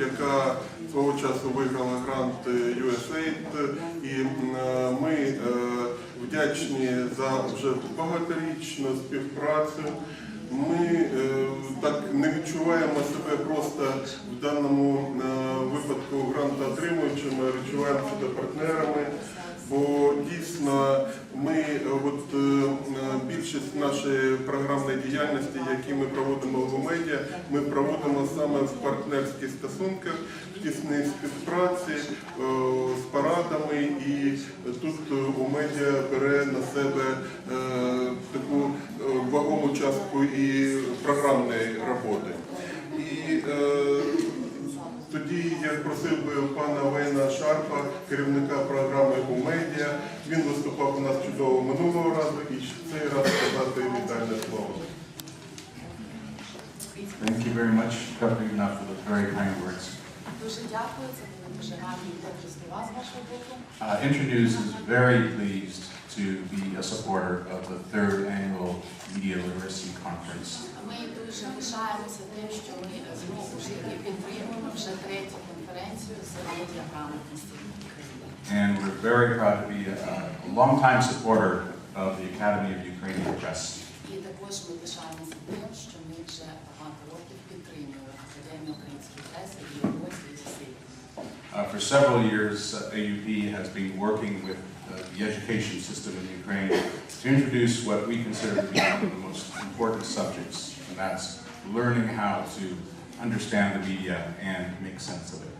яка свого часу виграла грант е, USAID, і е, ми е, вдячні за вже багаторічну співпрацю. Ми е, так не відчуваємо себе просто в даному е, випадку грантоотримуючими, а відчуваємо себе партнерами. Програмної діяльності, які ми проводимо в медіа, ми проводимо саме в партнерських стосунках, в тісній співпраці е, з парадами, і тут е, у медіа бере на себе е, таку вагому частку і програмної роботи. І тоді я просив би пана Вейна Шарпа, керівника програми у медіа. Він виступав у нас чудово минулого разу і цей раз сказати вітальне слово. Thank you very much, Katerina, for the very kind words. Дуже дякую, це були дуже гарні добрі слова з вашого боку. Uh, Internews is very pleased to be a supporter of the third annual Media Literacy Conference. Ми дуже пишаємося тим, що ми знову ж таки підтримуємо вже третю конференцію з медіаграмотності. And we're very proud to be a, a longtime supporter of the Academy of Ukrainian Press. І також ми пишаємося тим, що ми вже багато років підтримуємо Академію української преси і роботі і зусиль. Uh, for several years, uh, AUP has been working with uh, the education system in Ukraine to introduce what we consider to be one of the most important subjects, and that's learning how to understand the media and make sense of it.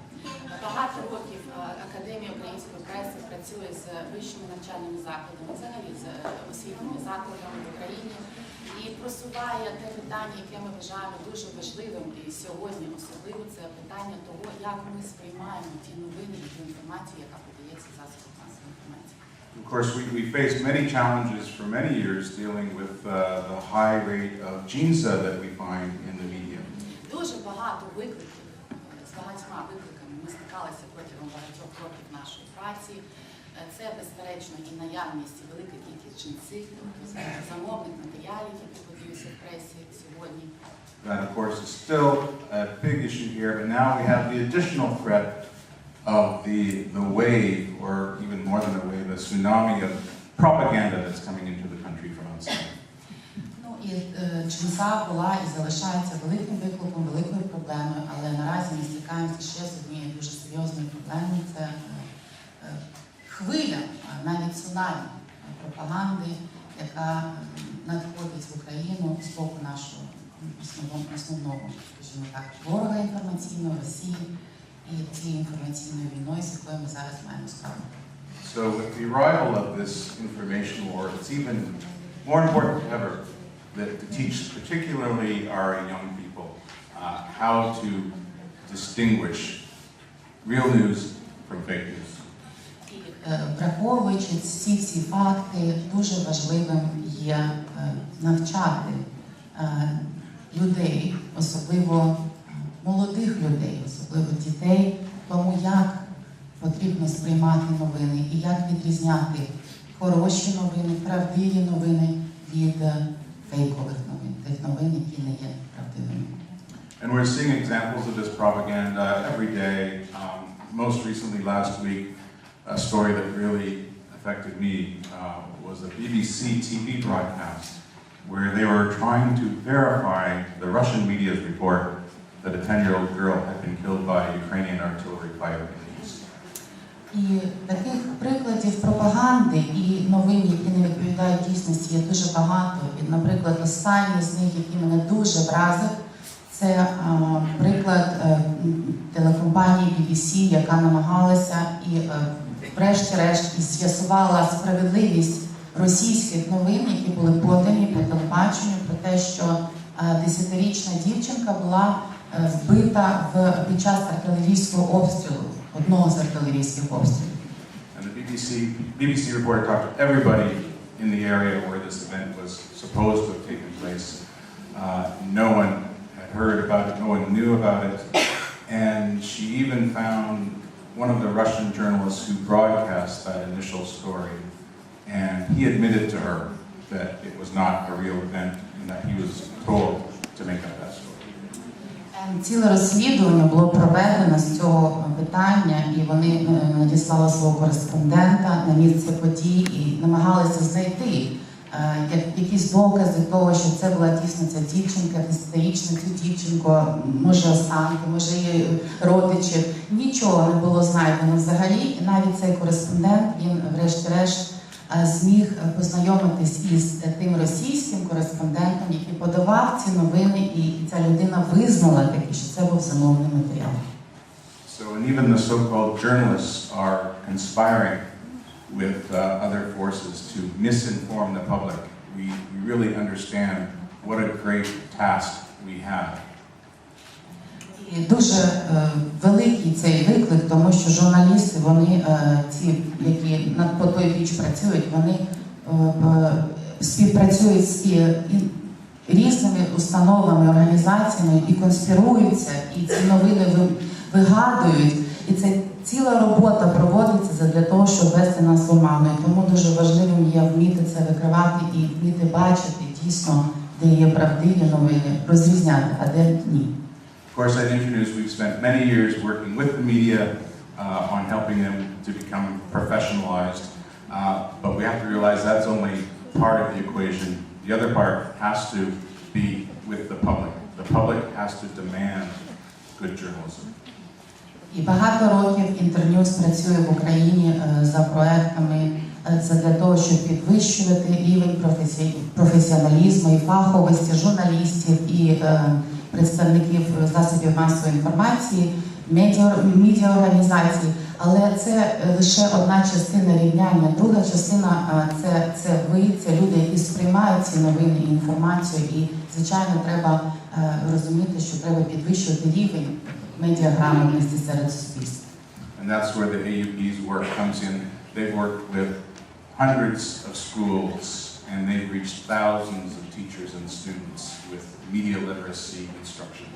Багато років е, Академія української преси працює з вищими навчальними закладами, взагалі з е, освітніми закладами в Україні і просуває те питання, яке ми вважаємо дуже важливим і сьогодні особливо це питання того, як ми сприймаємо ті новини і ту інформацію, яка подається в course, we, we faced many challenges for many years dealing with uh, the high rate of GINSA that we find in the media. Дуже багато викликів е, з багатьма викликами ми стикалися протягом багатьох років нашої праці. Е, Це безперечно і наявність і велика кількість джинсів, тобто замовних матеріалів, які подаються в пресі сьогодні. That, of course, is still a big issue here, but now we have the additional threat of the, the wave, or even more than a wave, a tsunami of propaganda that's coming into the country from outside. Ну і е, була і залишається великим викликом, великою проблемою, але наразі ми стикаємося ще з однією дуже серйозною проблемою. Це е, е, хвиля, навіть цунамі пропаганди, яка надходить в Україну з боку нашого основного, скажімо так, ворога інформаційного Росії і цією інформаційною війною, з якою ми зараз маємо справу. So with the arrival of this information war, it's even more important than ever that to teach particularly our young people uh, how to distinguish real news from fake news. І е, враховуючи всі ці факти, дуже важливим є е, навчати е, людей, особливо е, молодих людей, особливо дітей, тому як потрібно сприймати новини і як відрізняти хороші новини, правдиві новини від е, фейкових новин, тих новин, які не є правдивими. And we're seeing examples of this propaganda every day. Um, most recently, last week, a story that really affected me uh, was a BBC TV broadcast where they were trying to verify the Russian media's report that a 10 year old girl had been killed by Ukrainian artillery fire in the east. І таких прикладів пропаганди і новин, які не відповідають дійсності, є дуже багато. І, наприклад, останній з них, який мене дуже вразив, це а, приклад е, телекомпанії BBC, яка намагалася і, е, врешті-решт, і з'ясувала справедливість російських новин, які були подані по телебаченню, про те, що е, десятирічна дівчинка була е, вбита в під час артилерійського обстрілу, одного з артилерійських обстрілів. And the BBC, BBC reporter talked to everybody in the area where this event was supposed to have taken place. Uh, no one had heard about it, no one knew about it. And she even found one of the Russian journalists who broadcast that initial story. And he admitted to her that it was not a real event and that he was told to make up that story. Е, Е, Ціле розслідування було проведено з цього питання, і вони е, надіслали свого кореспондента на місце подій і намагалися знайти е, якісь докази того, що це була дійсно ця дівчинка, десятирічна цю дівчинку, може останки, може її родичі. Нічого не було знайдено взагалі. І навіть цей кореспондент він, врешті-решт, зміг е, познайомитись із е, тим російським кореспондентом, який подавав ці новини, і ця людина визнала таки, що це був замовний матеріал. So, and even the so-called journalists are conspiring with uh, other forces to misinform the public. We, we really understand what a great task we have. І дуже е, великий цей виклик, тому що журналісти, вони е, ці, які над по той річ працюють, вони е, е, співпрацюють з і, і різними установами, організаціями і конспіруються, і ці новини ви, вигадують. І це ціла робота проводиться для того, щоб вести нас в оману. І тому дуже важливим є вміти це викривати і вміти бачити дійсно, де є правдиві новини, розрізняти, а де ні. Of course, I'd introduce, we've spent many years working with the media uh, on helping them to become professionalized. Uh, but we have to realize that's only part of the equation. The other part has to be with the public. The public has to demand good journalism. І багато років Інтерньюз працює в Україні е, за проектами е, це для того, щоб підвищувати рівень професіоналізму і фаховості журналістів і е, представників засобів масової інформації, медіа, медіаорганізацій. Але це е, лише одна частина рівняння. Друга частина е, це, це ви, це люди, які сприймають ці новини і інформацію. І звичайно, треба е, розуміти, що треба підвищувати рівень медіаграмотності серед суспільства. And that's where the AUP's work comes in. They've worked with hundreds of schools and they've reached thousands of teachers and students with media literacy instruction.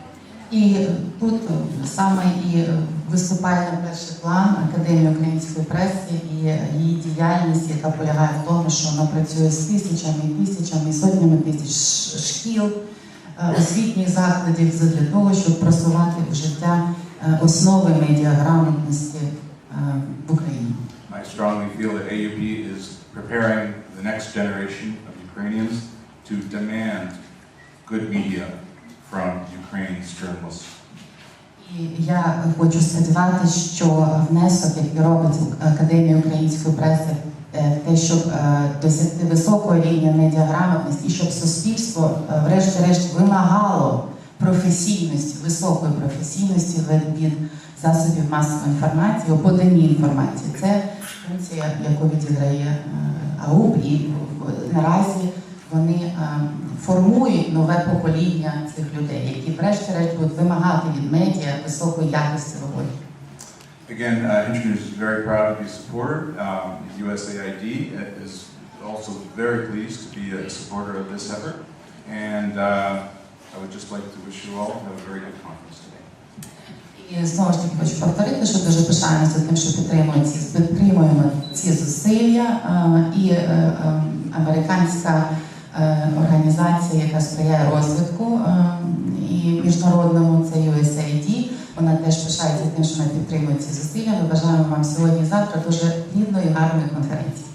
І тут е, саме і е, виступає на перший план Академія української преси і е, її діяльність, яка полягає в тому, що вона працює з тисячами і тисячами, і сотнями тисяч шкіл, е, освітніх закладів для того, щоб просувати в життя е, основи медіаграмотності е, в Україні. I strongly feel that AUP is preparing next generation of Ukrainians to demand good media from Ukraine's journalists. І я хочу сподіватися, що внесок, який робить Академія української преси, е, те, щоб е, досягти високого рівня медіаграмотності, і щоб суспільство, е, врешті-решт, вимагало професійності, високої професійності від- засобів масової інформації, у поданні інформації. Це функція, яку відіграє е, АУП, і наразі вони е, формують нове покоління цих людей, які врешті-решт будуть вимагати від медіа високої якості роботи. Again, uh, Internews is very proud to be supported. Um, USAID is also very pleased to be a supporter of this effort. And uh, I would just like to wish you all have a very good conference. Знову ж таки хочу повторити, що дуже пишаємося тим, що підтримуємо ці, зусилля. Е, І е, е, американська організація, яка сприяє розвитку і міжнародному, це USAID, вона теж пишається тим, що вона підтримує ці зусилля. Ми бажаємо вам сьогодні і завтра дуже плідної, гарної конференції.